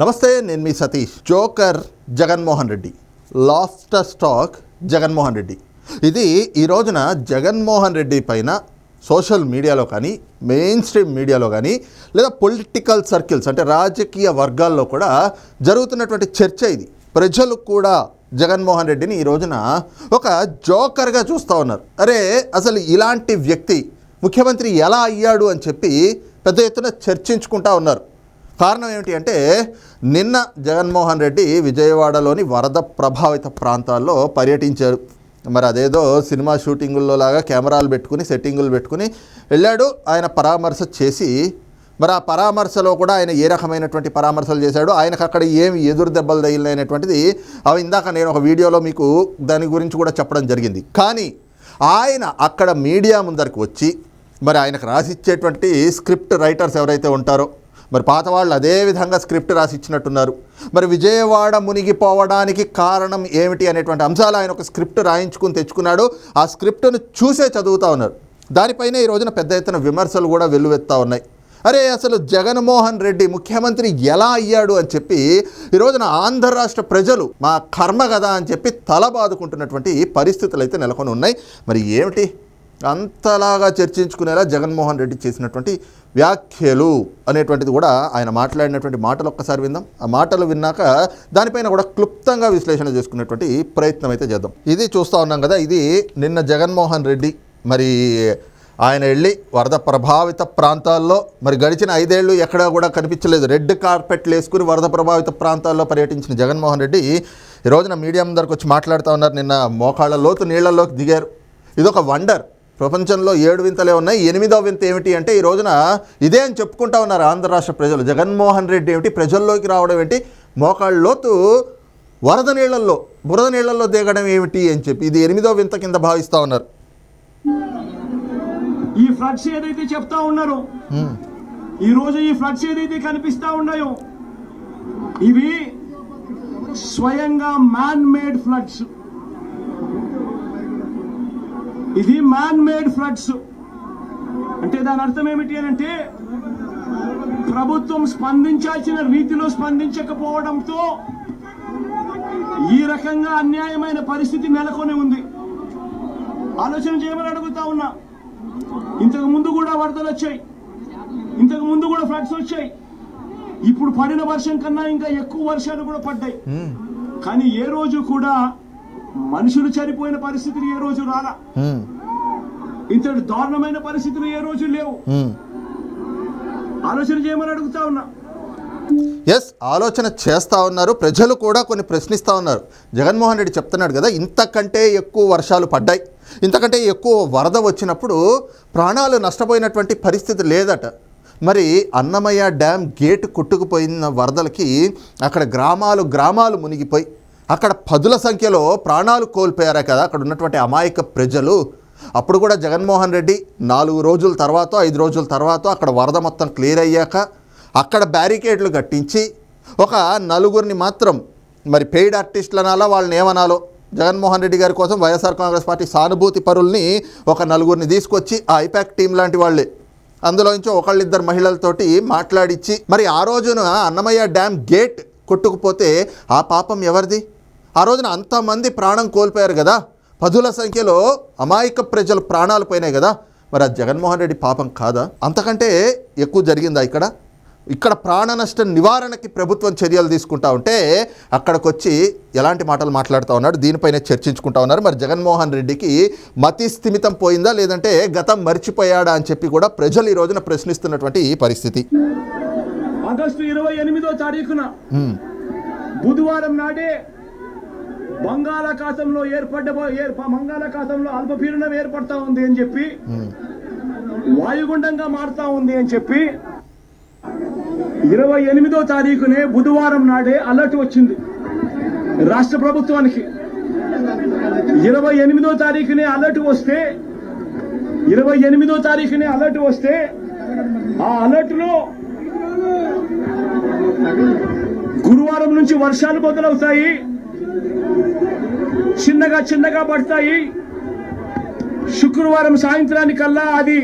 నమస్తే నేను మీ Satish. Joker Jaganmohan Reddy. Last stack Jaganmohan Reddy. ఇది ఈ రోజున జగన్మోహన్ రెడ్డి పైన సోషల్ మీడియాలో కానీ మెయిన్ స్ట్రీమ్ మీడియాలో కానీ లేదా పొలిటికల్ సర్కిల్స్ అంటే రాజకీయ వర్గాల్లో కూడా జరుగుతున్నటువంటి చర్చ ఇది. ప్రజలు కూడా జగన్మోహన్ రెడ్డిని ఈ రోజున ఒక జోకర్గా చూస్తూ ఉన్నారు. అరే అసలు ఇలాంటి వ్యక్తి ముఖ్యమంత్రి ఎలా అయ్యాడు అని చెప్పి పెద్ద ఎత్తున చర్చించుకుంటా ఉన్నారు. కారణం ఏమిటి అంటే నిన్న జగన్మోహన్ రెడ్డి విజయవాడలోని వరద ప్రభావిత ప్రాంతాల్లో పర్యటించారు. మరి అదేదో సినిమా షూటింగుల్లో లాగా కెమెరాలు పెట్టుకుని సెట్టింగులు పెట్టుకుని వెళ్ళాడు. ఆయన పరామర్శ చేసి మరి ఆ పరామర్శలో కూడా ఆయన ఏ రకమైనటువంటి పరామర్శలు చేశాడు? ఆయనకు అక్కడ ఏమి ఎదురు దెబ్బలు తగిలినటువంటిది అవి ఇందాక నేను ఒక వీడియోలో మీకు దాని గురించి కూడా చెప్పడం జరిగింది. కానీ ఆయన అక్కడ మీడియా ముందరికి వచ్చి మరి ఆయనకు రాసిచ్చేటువంటి స్క్రిప్ట్ రైటర్స్ ఎవరైతే ఉంటారో మరి పాత వాళ్ళు అదే విధంగా స్క్రిప్ట్ రాసి ఇచ్చినట్టున్నారు మరి విజయవాడ మునిగిపోవడానికి కారణం ఏమిటి అనేటువంటి అంశాలు ఆయన ఒక స్క్రిప్ట్ రాయించుకుని తెచ్చుకున్నాడు. ఆ స్క్రిప్ట్ను చూసే చదువుతూ ఉన్నారు. దానిపైనే ఈ రోజున పెద్ద ఎత్తున విమర్శలు కూడా వెల్లువెత్తా ఉన్నాయి. అరే అసలు జగన్మోహన్ రెడ్డి ముఖ్యమంత్రి ఎలా అయ్యాడు అని చెప్పి ఈ రోజున ఆంధ్ర రాష్ట్ర ప్రజలు మా కర్మ కదా అని చెప్పి తల బాదుకుంటున్నటువంటి పరిస్థితులు అయితే నెలకొని ఉన్నాయి మరి ఏమిటి? అంతలాగా చర్చించుకునేలా జగన్మోహన్ రెడ్డి చేసినటువంటి వ్యాఖ్యలు అనేటువంటిది కూడా ఆయన మాట్లాడినటువంటి మాటలు ఒక్కసారి విందాం. ఆ మాటలు విన్నాక దానిపైన కూడా క్లుప్తంగా విశ్లేషణ చేసుకునేటువంటి ప్రయత్నం అయితే చేద్దాం. ఇది చూస్తూ ఉన్నాం కదా ఇది నిన్న జగన్మోహన్ రెడ్డి మరి ఆయన వెళ్ళి వరద ప్రభావిత ప్రాంతాల్లో మరి గడిచిన ఐదేళ్ళు ఎక్కడా కూడా కనిపించలేదు. రెడ్ కార్పెట్లు వేసుకుని వరద ప్రభావిత ప్రాంతాల్లో పర్యటించిన జగన్మోహన్ రెడ్డి ఈ రోజున మీడియా ముందరకు వచ్చి మాట్లాడుతూ ఉన్నారు. నిన్న మోకాళ్ళ లోతు నీళ్ళలోకి దిగారు. ఇదొక వండర్. ప్రపంచంలో ఏడు వింతలే ఉన్నాయి. ఎనిమిదో వింత ఏమిటి అంటే ఈ రోజున ఇదే అని చెప్పుకుంటా ఉన్నారు ఆంధ్ర రాష్ట్ర ప్రజలు. జగన్మోహన్ రెడ్డి ఏమిటి? ప్రజల్లోకి రావడం ఏంటి? మోకాళ్ళ లోతు వరద నీళ్ళలో బురద నీళ్ళలో దిగడం ఏమిటి అని చెప్పి ఇది ఎనిమిదో వింత కింద భావిస్తూ ఉన్నారు. ఈ ఫ్లడ్స్ ఏదైతే చెప్తా ఉన్నారో ఈ రోజు ఈ ఫ్లడ్స్ ఏదైతే కనిపిస్తా ఉన్నాయో ఇవి స్వయంగా మ్యాన్ మేడ్ ఫ్లడ్స్ ఇది మ్యాన్ మేడ్ ఫ్లడ్స్ అంటే దాని అర్థం ఏమిటి అని అంటే ప్రభుత్వం స్పందించాల్సిన రీతిలో స్పందించకపోవడంతో ఈ రకంగా అన్యాయమైన పరిస్థితి నెలకొని ఉంది. ఆలోచన చేయమని అడుగుతా ఉన్నా. ఇంతకు ముందు కూడా వరదలు వచ్చాయి. ఇంతకు ముందు కూడా ఫ్లడ్స్ వచ్చాయి. ఇప్పుడు పడిన వర్షం కన్నా ఇంకా ఎక్కువ వర్షాలు కూడా పడ్డాయి. కానీ ఏ రోజు కూడా మనుషులు చనిపోయిన పరిస్థితులు ఏ రోజు రాలా? ఇంతటి దారుణమైన పరిస్థితులు ఏ రోజు లేవు. ఆలోచన చేయమని అడుగుతా ఉన్నా. ఎస్ ఆలోచన చేస్తూ ఉన్నారు. ప్రజలు కూడా కొన్ని ప్రశ్నిస్తూ ఉన్నారు. జగన్మోహన్ రెడ్డి చెప్తున్నాడు కదా ఇంతకంటే ఎక్కువ వర్షాలు పడ్డాయి. ఇంతకంటే ఎక్కువ వరద వచ్చినప్పుడు ప్రాణాలు నష్టపోయినటువంటి పరిస్థితి లేదట. మరి అన్నమయ్య డ్యామ్ గేట్ కొట్టుకుపోయిన వరదలకి అక్కడ గ్రామాలు గ్రామాలు మునిగిపోయి అక్కడ పదుల సంఖ్యలో ప్రాణాలు కోల్పోయారు కదా. అక్కడ ఉన్నటువంటి అమాయక ప్రజలు. అప్పుడు కూడా జగన్మోహన్ రెడ్డి నాలుగు రోజుల తర్వాత ఐదు రోజుల తర్వాత అక్కడ వరద మొత్తం క్లియర్ అయ్యాక అక్కడ బ్యారికేడ్లు కట్టించి ఒక నలుగురిని మాత్రం మరి పెయిడ్ ఆర్టిస్టులు అనాలో వాళ్ళని ఏమనాలో? జగన్మోహన్ రెడ్డి గారి కోసం వైఎస్ఆర్ కాంగ్రెస్ పార్టీ సానుభూతి పరుల్ని ఒక నలుగురిని తీసుకొచ్చి ఆ ఐపాక్ టీం లాంటి వాళ్ళే. అందులో నుంచి ఒకళ్ళిద్దరు మహిళలతోటి మాట్లాడిచ్చి మరి ఆ రోజున అన్నమయ్య డ్యామ్ గేట్ కొట్టుకుపోతే ఆ పాపం ఎవరిది? ఆ రోజున అంతమంది ప్రాణం కోల్పోయారు కదా. పదుల సంఖ్యలో అమాయక ప్రజలు ప్రాణాలు పోయినాయి కదా. మరి అది జగన్మోహన్ రెడ్డి పాపం కాదా? అంతకంటే ఎక్కువ జరిగిందా ఇక్కడ? ఇక్కడ ప్రాణ నష్ట నివారణకి ప్రభుత్వం చర్యలు తీసుకుంటా ఉంటే అక్కడికి వచ్చి ఎలాంటి మాటలు మాట్లాడుతూ ఉన్నాడు దీనిపైన చర్చించుకుంటా ఉన్నారు. మరి జగన్మోహన్ రెడ్డికి మతి స్థిమితం పోయిందా? లేదంటే గతం మర్చిపోయాడా అని చెప్పి కూడా ప్రజలు ఈ రోజున ప్రశ్నిస్తున్నటువంటి ఈ పరిస్థితి. ఆగస్టు ఇరవై ఎనిమిదో తారీఖున. బుధవారం నాడే బంగాళాఖాతంలో ఏర్పడ్డ బంగాళాఖాతంలో అల్పపీడనం ఏర్పడతా ఉంది అని చెప్పి వాయుగుండంగా మారుతా ఉంది అని చెప్పి ఇరవై ఎనిమిదో తారీఖునే బుధవారం నాడే అలర్ట్ వచ్చింది రాష్ట్ర ప్రభుత్వానికి. ఇరవై ఎనిమిదో తారీఖునే అలర్ట్ వస్తే ఇరవై ఎనిమిదో తారీఖునే అలర్ట్ వస్తే ఆ అలర్ట్లో గురువారం నుంచి వర్షాలు మొదలవుతాయి. చిన్నగా చిన్నగా పడతాయి. శుక్రవారం సాయంత్రానికల్లా అది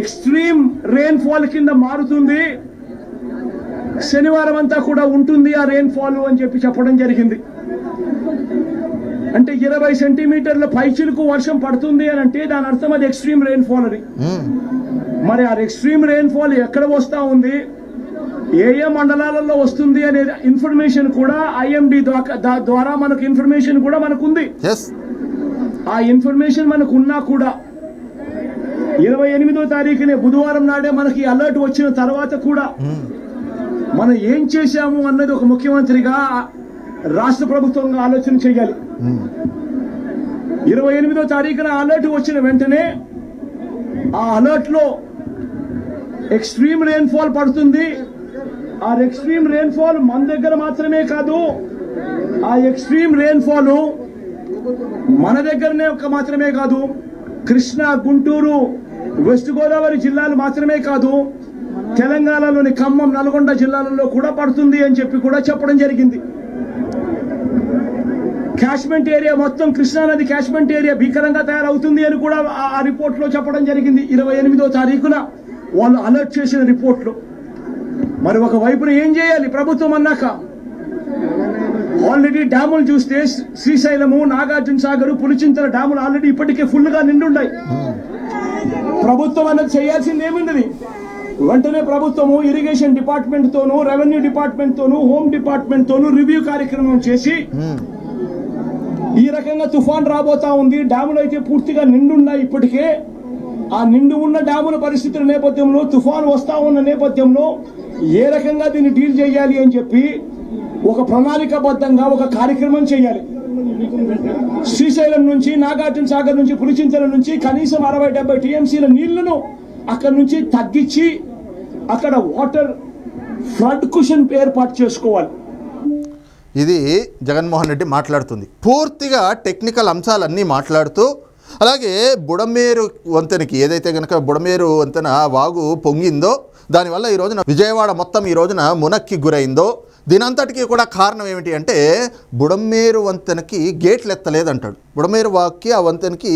ఎక్స్ట్రీమ్ రెయిన్ ఫాల్ కింద మారుతుంది. శనివారం అంతా కూడా ఉంటుంది ఆ రెయిన్ ఫాల్ అని చెప్పి చెప్పడం జరిగింది. అంటే ఇరవై సెంటీమీటర్ల పైచిలకు వర్షం పడుతుంది అని అంటే దాని అర్థం అది ఎక్స్ట్రీమ్ రెయిన్ ఫాల్ అని. మరి ఆ ఎక్స్ట్రీమ్ రెయిన్ ఫాల్ ఎక్కడ వస్తా ఉంది? ఏ ఏ మండలాలలో వస్తుంది అనే ఇన్ఫర్మేషన్ కూడా ఐఎండి ద్వారా మనకు ఇన్ఫర్మేషన్ కూడా మనకు ఉంది ఆ ఇన్ఫర్మేషన్ మనకు ఉన్నా కూడా ఇరవై ఎనిమిదో తారీఖునే బుధవారం నాడే మనకి అలర్ట్ వచ్చిన తర్వాత కూడా మనం ఏం చేశాము అన్నది ఒక ముఖ్యమంత్రిగా రాష్ట్ర ప్రభుత్వంగా ఆలోచన చేయాలి. మ్మ్. ఇరవై ఎనిమిదో తారీఖున అలర్ట్ వచ్చిన వెంటనే ఆ అలర్ట్లో ఎక్స్ట్రీమ్ రెయిన్ ఫాల్ పడుతుంది. ఆ ఎక్స్ట్రీమ్ రెయిన్ఫాల్ మన దగ్గర మాత్రమే కాదు ఆ ఎక్స్ట్రీమ్ రెయిన్ఫాల్ మన దగ్గరనే ఒక మాత్రమే కాదు కృష్ణా గుంటూరు వెస్ట్ గోదావరి జిల్లాలు మాత్రమే కాదు తెలంగాణలోని ఖమ్మం నల్గొండ జిల్లాలలో కూడా పడుతుంది అని చెప్పి కూడా చెప్పడం జరిగింది. క్యాష్మెంట్ ఏరియా మొత్తం కృష్ణానది క్యాష్మెంట్ ఏరియా భీకరంగా తయారవుతుంది అని కూడా ఆ- రిపోర్ట్లో చెప్పడం జరిగింది. ఇరవై ఎనిమిదో తారీఖున వాళ్ళు అలర్ట్ చేసిన రిపోర్ట్లో మరి ఒక వైపున ఏం చేయాలి? ప్రభుత్వం అన్నాక. ఆల్రెడీ డ్యాములు చూస్తే శ్రీశైలము నాగార్జున సాగర్ పులిచింతల డ్యాములు ఆల్రెడీ ఇప్పటికే ఫుల్గా నిండున్నాయి. ప్రభుత్వం అన్నది చేయాల్సింది ఏముంది? వెంటనే ప్రభుత్వము ఇరిగేషన్ డిపార్ట్మెంట్ తోను రెవెన్యూ డిపార్ట్మెంట్ తోను హోమ్ డిపార్ట్మెంట్ తోను రివ్యూ కార్యక్రమం చేసి ఈ రకంగా తుఫాన్ రాబోతా ఉంది. డ్యాములు అయితే పూర్తిగా నిండున్నాయి ఇప్పటికే. ఆ నిండు ఉన్న డ్యాముల పరిస్థితుల నేపథ్యంలో తుఫాన్ వస్తా ఉన్న నేపథ్యంలో ఏ రకంగా దీన్ని డీల్ చేయాలి అని చెప్పి ఒక ప్రణాళికబద్ధంగా ఒక కార్యక్రమం చేయాలి. శ్రీశైలం నుంచి నాగార్జున సాగర్ నుంచి పులిచింతల నుంచి కనీసం అరవై డెబ్బై టీఎంసీల నీళ్ళను అక్కడ నుంచి తగ్గించి అక్కడ వాటర్ ఫ్లడ్ కుషన్ ఏర్పాటు చేసుకోవాలి. ఇది జగన్మోహన్ రెడ్డి మాట్లాడుతుంది. పూర్తిగా టెక్నికల్ అంశాలన్నీ మాట్లాడుతూ అలాగే బుడమేరు వంతెనకి ఏదైతే కనుక బుడమేరు వంతెన వాగు పొంగిందో దానివల్ల ఈ రోజున విజయవాడ మొత్తం ఈ రోజున మునక్కి గురైందో దీనంతటికీ కూడా కారణం ఏమిటి అంటే బుడమేరు వంతెనకి గేట్లు ఎత్తలేదంటాడు బుడమేరు వాక్కి ఆ వంతెనకి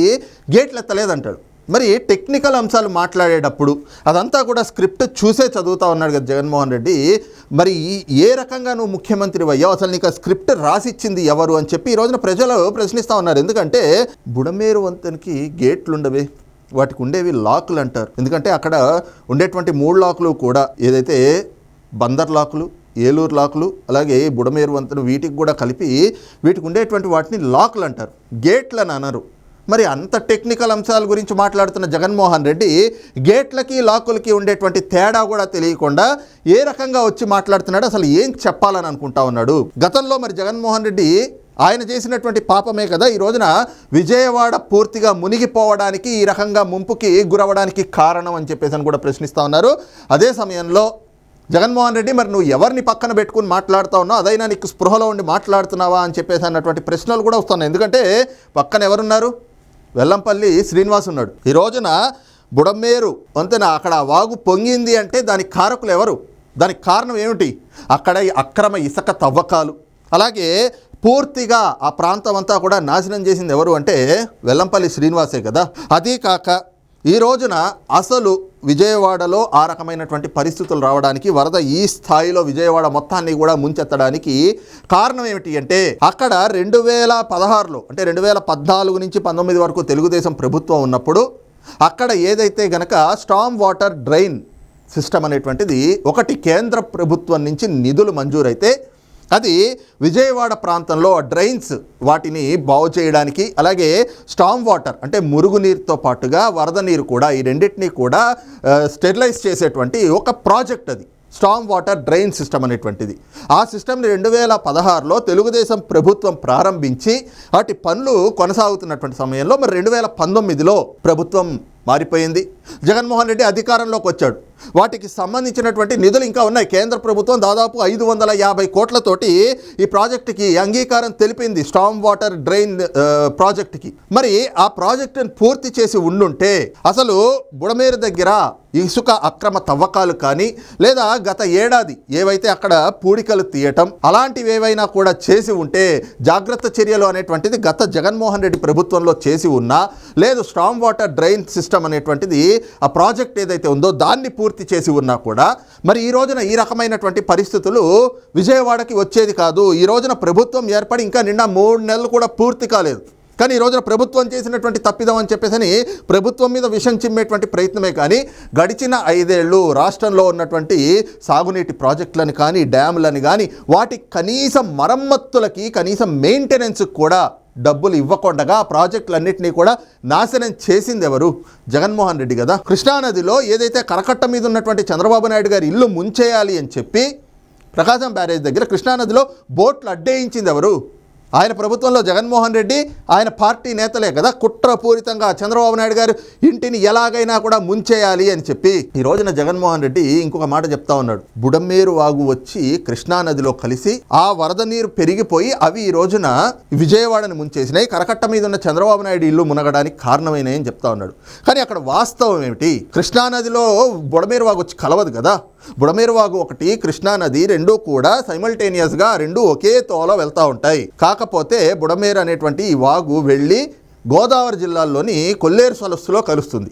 గేట్లు ఎత్తలేదంటాడు మరి టెక్నికల్ అంశాలు మాట్లాడేటప్పుడు అదంతా కూడా స్క్రిప్ట్ చూసే చదువుతా ఉన్నాడు కదా జగన్మోహన్ రెడ్డి. మరి ఈ- ఏ రకంగా నువ్వు ముఖ్యమంత్రి అయ్యావు? అసలు నీకు ఆ స్క్రిప్ట్ రాసిచ్చింది ఎవరు అని చెప్పి ఈ రోజున ప్రజలు ప్రశ్నిస్తూ ఉన్నారు. ఎందుకంటే బుడమేరు వంతెనకి గేట్లు ఉండవే. వాటికి ఉండేవి లాకులు అంటారు. ఎందుకంటే అక్కడ ఉండేటువంటి మూడు లాకులు కూడా ఏదైతే బందర్ లాకులు ఏలూరు లాకులు అలాగే బుడమేరు వంతెన వీటికి కూడా కలిపి వీటికి ఉండేటువంటి వాటిని లాకులు అంటారు. గేట్లు అని అనరు. మరి అంత టెక్నికల్ అంశాల గురించి మాట్లాడుతున్న జగన్మోహన్ రెడ్డి గేట్లకి లాకులకి ఉండేటువంటి తేడా కూడా తెలియకుండా ఏ రకంగా వచ్చి మాట్లాడుతున్నాడు అసలు ఏం చెప్పాలని అనుకుంటా ఉన్నాడు. గతంలో మరి జగన్మోహన్ రెడ్డి ఆయన చేసినటువంటి పాపమే కదా ఈ రోజున విజయవాడ పూర్తిగా మునిగిపోవడానికి ఈ రకంగా ముంపుకి గురవడానికి కారణం అని చెప్పేసి అని కూడా ప్రశ్నిస్తూ ఉన్నారు. అదే సమయంలో జగన్మోహన్ రెడ్డి మరి నువ్వు ఎవరిని పక్కన పెట్టుకుని మాట్లాడుతా ఉన్నావు? అదైనా నీకు స్పృహలో ఉండి మాట్లాడుతున్నావా? అని చెప్పేసి అన్నటువంటి ప్రశ్నలు కూడా వస్తున్నాయి. ఎందుకంటే పక్కన ఎవరున్నారు? వెల్లంపల్లి శ్రీనివాస్ ఉన్నాడు. ఈ రోజున బుడమేరు వంతెన అక్కడ ఆ వాగు పొంగింది అంటే దానికి కారకులు ఎవరు? దానికి కారణం ఏమిటి? అక్కడ ఈ అక్రమ ఇసుక తవ్వకాలు. అలాగే పూర్తిగా ఆ ప్రాంతం అంతా కూడా నాశనం చేసింది ఎవరు అంటే వెల్లంపల్లి శ్రీనివాసే కదా. అదీ కాక ఈ రోజున అసలు విజయవాడలో ఆ రకమైనటువంటి పరిస్థితులు రావడానికి వరద ఈ స్థాయిలో విజయవాడ మొత్తాన్ని కూడా ముంచెత్తడానికి కారణం ఏమిటి అంటే అక్కడ రెండు వేల పదహారులో అంటే రెండు వేల పద్నాలుగు నుంచి పంతొమ్మిది వరకు తెలుగుదేశం ప్రభుత్వం ఉన్నప్పుడు అక్కడ ఏదైతే గనక స్టామ్ వాటర్ డ్రైన్ సిస్టమ్ అనేటువంటిది ఒకటి కేంద్ర ప్రభుత్వం నుంచి నిధులు మంజూరైతే అది విజయవాడ ప్రాంతంలో డ్రైన్స్ వాటిని బాగు చేయడానికి అలాగే స్టామ్ వాటర్ అంటే మురుగునీరుతో పాటుగా వరద నీరు కూడా ఈ రెండింటినీ కూడా స్టెరిలైజ్ చేసేటువంటి ఒక ప్రాజెక్ట్ అది. స్టామ్ వాటర్ డ్రైన్ సిస్టమ్ అనేటువంటిది. ఆ సిస్టమ్ని రెండు వేల పదహారులో తెలుగుదేశం ప్రభుత్వం ప్రారంభించి వాటి పనులు కొనసాగుతున్నటువంటి సమయంలో మరి రెండు వేల పంతొమ్మిదిలో ప్రభుత్వం మారిపోయింది. జగన్మోహన్ రెడ్డి అధికారంలోకి వచ్చాడు. వాటికి సంబంధించినటువంటి నిధులు ఇంకా ఉన్నాయి. కేంద్ర ప్రభుత్వం దాదాపు ఐదు వందల యాభై కోట్లతోటి ఈ ప్రాజెక్టుకి అంగీకారం తెలిపింది. స్టామ్ వాటర్ డ్రైన్ ప్రాజెక్టుకి. మరి ఆ ప్రాజెక్టును పూర్తి చేసి ఉండుంటే అసలు బుడమేరు దగ్గర ఇసుక అక్రమ తవ్వకాలు కానీ లేదా గత ఏడాది ఏవైతే అక్కడ పూడికలు తీయటం అలాంటివి ఏవైనా కూడా చేసి ఉంటే జాగ్రత్త చర్యలు అనేటువంటిది గత జగన్మోహన్ రెడ్డి ప్రభుత్వంలో చేసి ఉన్నా లేదు స్ట్రామ్ వాటర్ డ్రైన్ సిస్టమ్ అనేటువంటిది ఆ ప్రాజెక్ట్ ఏదైతే ఉందో దాన్ని పూర్తి చేసి ఉన్నా కూడా మరి ఈ రోజున ఈ రకమైనటువంటి పరిస్థితులు విజయవాడకి వచ్చేది కాదు. ఈ రోజున ప్రభుత్వం ఏర్పడి ఇంకా నిన్న మూడు నెలలు కూడా పూర్తి కాలేదు. కానీ ఈ రోజున ప్రభుత్వం చేసినటువంటి తప్పిదం అని చెప్పేసి ప్రభుత్వం మీద విషం చిమ్మేటువంటి ప్రయత్నమే కానీ గడిచిన ఐదేళ్ళు రాష్ట్రంలో ఉన్నటువంటి సాగునీటి ప్రాజెక్టులను కానీ డ్యాములను కానీ వాటి కనీస మరమ్మత్తులకి కనీసం మెయింటెనెన్స్కి కూడా డబ్బులు ఇవ్వకుండా ప్రాజెక్టులన్నింటినీ కూడా నాశనం చేసింది ఎవరు? జగన్మోహన్ రెడ్డి కదా. కృష్ణానదిలో ఏదైతే కరకట్ట మీద ఉన్నటువంటి చంద్రబాబు నాయుడు గారి ఇల్లు ముంచేయాలి అని చెప్పి ప్రకాశం బ్యారేజ్ దగ్గర కృష్ణానదిలో బోట్లు అడ్డేయించింది ఎవరు? ఆయన ప్రభుత్వంలో జగన్మోహన్ రెడ్డి ఆయన పార్టీ నేతలే కదా. కుట్రపూరితంగా చంద్రబాబు నాయుడు గారు ఇంటిని ఎలాగైనా కూడా ముంచేయాలి అని చెప్పి ఈ రోజున జగన్మోహన్ రెడ్డి ఇంకొక మాట చెప్తా ఉన్నాడు. బుడమేరు వాగు వచ్చి కృష్ణానదిలో కలిసి ఆ వరద నీరు పెరిగిపోయి అవి ఈ రోజున విజయవాడని ముంచేసినాయి. కరకట్ట మీద ఉన్న చంద్రబాబు నాయుడు ఇల్లు మునగడానికి కారణమైనాయని చెప్తా ఉన్నాడు. కానీ అక్కడ వాస్తవం ఏమిటి? కృష్ణానదిలో బుడమేరు వాగు వచ్చి కలవదు కదా. బుడమేరువాగు ఒకటి కృష్ణానది రెండు కూడా సైమల్టేనియస్గా రెండు ఒకే తోల వెళ్తూ ఉంటాయి. కాకపోతే బుడమేరు అనేటువంటి ఈ వాగు వెళ్ళి గోదావరి జిల్లాలోని కొల్లేరు సరస్సులో కలుస్తుంది.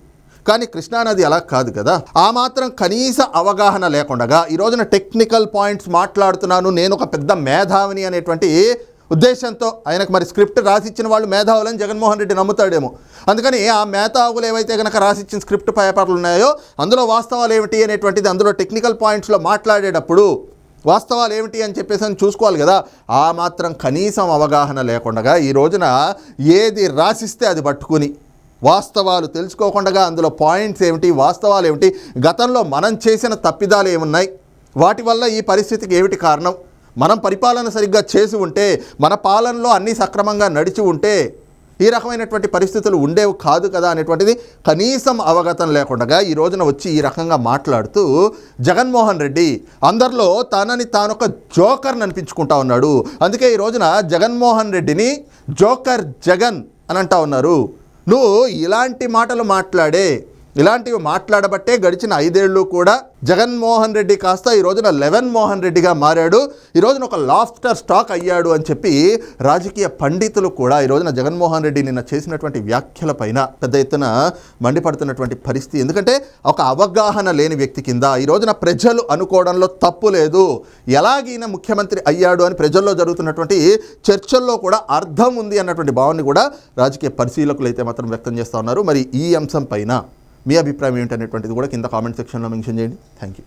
కానీ కృష్ణానది అలా కాదు కదా. ఆ మాత్రం కనీస అవగాహన లేకుండా ఈ రోజున టెక్నికల్ పాయింట్స్ మాట్లాడుతున్నాను నేను ఒక పెద్ద మేధావిని అనేటువంటి ఉద్దేశంతో ఆయనకు మరి స్క్రిప్ట్ రాసిచ్చిన వాళ్ళు మేధావులని జగన్మోహన్ రెడ్డి నమ్ముతాడేమో. అందుకని ఆ మేధావులు ఏవైతే కనుక రాసిచ్చిన స్క్రిప్ట్ పేపర్లు ఉన్నాయో అందులో వాస్తవాలు ఏమిటి అనేటువంటిది అందులో టెక్నికల్ పాయింట్స్లో మాట్లాడేటప్పుడు వాస్తవాలు ఏమిటి అని చెప్పేసి అని చూసుకోవాలి కదా. ఆ మాత్రం కనీసం అవగాహన లేకుండా ఈ రోజున ఏది రాసిస్తే అది పట్టుకుని వాస్తవాలు తెలుసుకోకుండా అందులో పాయింట్స్ ఏమిటి వాస్తవాలు ఏమిటి గతంలో మనం చేసిన తప్పిదాలు ఏమున్నాయి వాటి వల్ల ఈ పరిస్థితికి ఏమిటి కారణం? మనం పరిపాలన సరిగ్గా చేసి ఉంటే మన పాలనలో అన్నీ సక్రమంగా నడిచి ఉంటే ఈ రకమైనటువంటి పరిస్థితులు ఉండేవి కాదు కదా అనేటువంటిది కనీసం అవగతం లేకుండా ఈ రోజున వచ్చి ఈ రకంగా మాట్లాడుతూ జగన్మోహన్ రెడ్డి అందరిలో తనని తానొక జోకర్ని అనిపించుకుంటా ఉన్నాడు. అందుకే ఈ రోజున జగన్మోహన్ రెడ్డిని జోకర్ జగన్ అని అంటా ఉన్నారు. నువ్వు ఇలాంటి మాటలు మాట్లాడే ఇలాంటివి మాట్లాడబట్టే గడిచిన ఐదేళ్ళు కూడా జగన్మోహన్ రెడ్డి కాస్త ఈ రోజున లెవెన్ మోహన్ రెడ్డిగా మారాడు. ఈ రోజున ఒక లాఫ్టర్ స్టాక్ అయ్యాడు అని చెప్పి రాజకీయ పండితులు కూడా ఈ రోజున జగన్మోహన్ రెడ్డి నిన్న చేసినటువంటి వ్యాఖ్యల పైన పెద్ద ఎత్తున మండిపడుతున్నటువంటి పరిస్థితి. ఎందుకంటే ఒక అవగాహన లేని వ్యక్తి కింద ఈ రోజున ప్రజలు అనుకోవడంలో తప్పు లేదు. ఎలాగైనా ముఖ్యమంత్రి అయ్యాడు అని ప్రజల్లో జరుగుతున్నటువంటి చర్చల్లో కూడా అర్థం ఉంది అన్నటువంటి భావాన్ని కూడా రాజకీయ పరిశీలకులు అయితే మాత్రం వ్యక్తం చేస్తూ ఉన్నారు. మరి ఈ అంశం పైన మీ అభిప్రాయం ఏంటనేటువంటిది కూడా కింద కామెంట్ సెక్షన్లో మెన్షన్ చేయండి. Thank you